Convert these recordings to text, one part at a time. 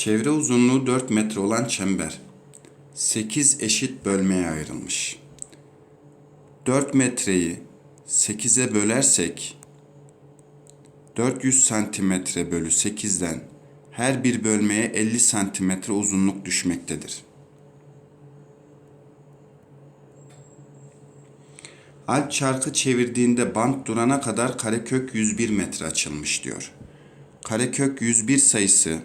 Çevre uzunluğu 4 metre olan çember 8 eşit bölmeye ayrılmış. 4 metreyi 8'e bölersek 400 santimetre bölü 8'den her bir bölmeye 50 santimetre uzunluk düşmektedir. Alp çarkı çevirdiğinde bant durana kadar karekök 101 metre açılmış diyor. Karekök 101 sayısı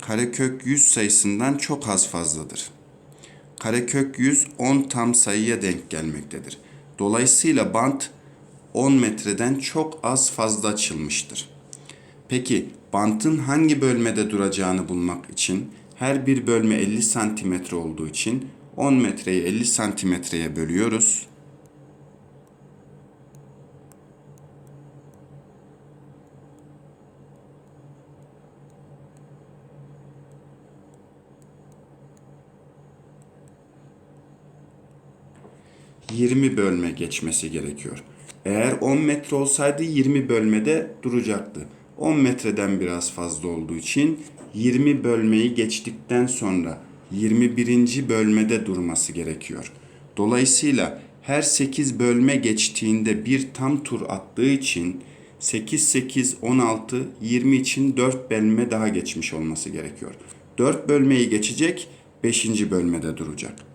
karekök 100 sayısından çok az fazladır. Karekök 100 10 tam sayıya denk gelmektedir. Dolayısıyla bant 10 metreden çok az fazla açılmıştır. Peki bantın hangi bölmede duracağını bulmak için her bir bölme 50 santimetre olduğu için 10 metreyi 50 santimetreye bölüyoruz. ...20 bölme geçmesi gerekiyor. Eğer 10 metre olsaydı 20 bölmede duracaktı. 10 metreden biraz fazla olduğu için 20 bölmeyi geçtikten sonra 21. bölmede durması gerekiyor. Dolayısıyla her 8 bölme geçtiğinde bir tam tur attığı için 8 8 16 20 için 4 bölme daha geçmiş olması gerekiyor. 4 bölmeyi geçecek 5. bölmede duracak.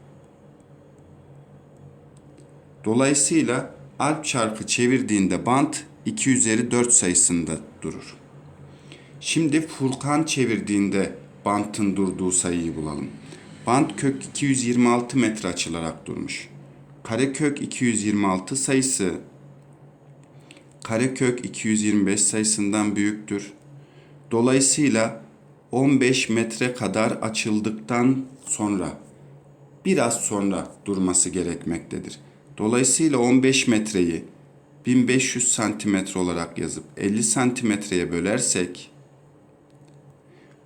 Dolayısıyla alp çarkı çevirdiğinde bant 2 üzeri 4 sayısında durur. Şimdi Furkan çevirdiğinde bantın durduğu sayıyı bulalım. Bant kök 226 metre açılarak durmuş. Karekök 226 sayısı karekök 225 sayısından büyüktür. Dolayısıyla 15 metre kadar açıldıktan sonra biraz sonra durması gerekmektedir. Dolayısıyla 15 metreyi 1500 santimetre olarak yazıp 50 santimetreye bölersek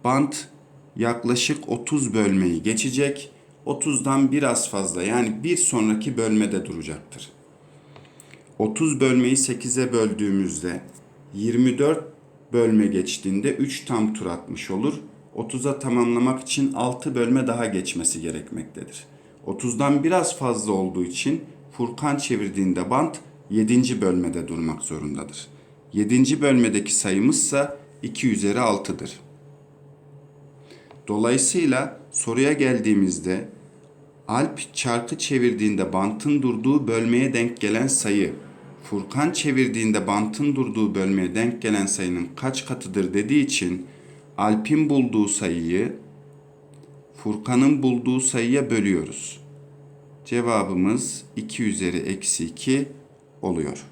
bant yaklaşık 30 bölmeyi geçecek. 30'dan biraz fazla yani bir sonraki bölmede duracaktır. 30 bölmeyi 8'e böldüğümüzde 24 bölme geçtiğinde 3 tam tur atmış olur. 30'a tamamlamak için 6 bölme daha geçmesi gerekmektedir. 30'dan biraz fazla olduğu için Furkan çevirdiğinde bant 7. bölmede durmak zorundadır. 7. bölmedeki sayımızsa 2 üzeri 6'dır. Dolayısıyla soruya geldiğimizde Alp çarkı çevirdiğinde bantın durduğu bölmeye denk gelen sayı Furkan çevirdiğinde bantın durduğu bölmeye denk gelen sayının kaç katıdır dediği için Alp'in bulduğu sayıyı Furkan'ın bulduğu sayıya bölüyoruz. Cevabımız 2 üzeri eksi 2 oluyor.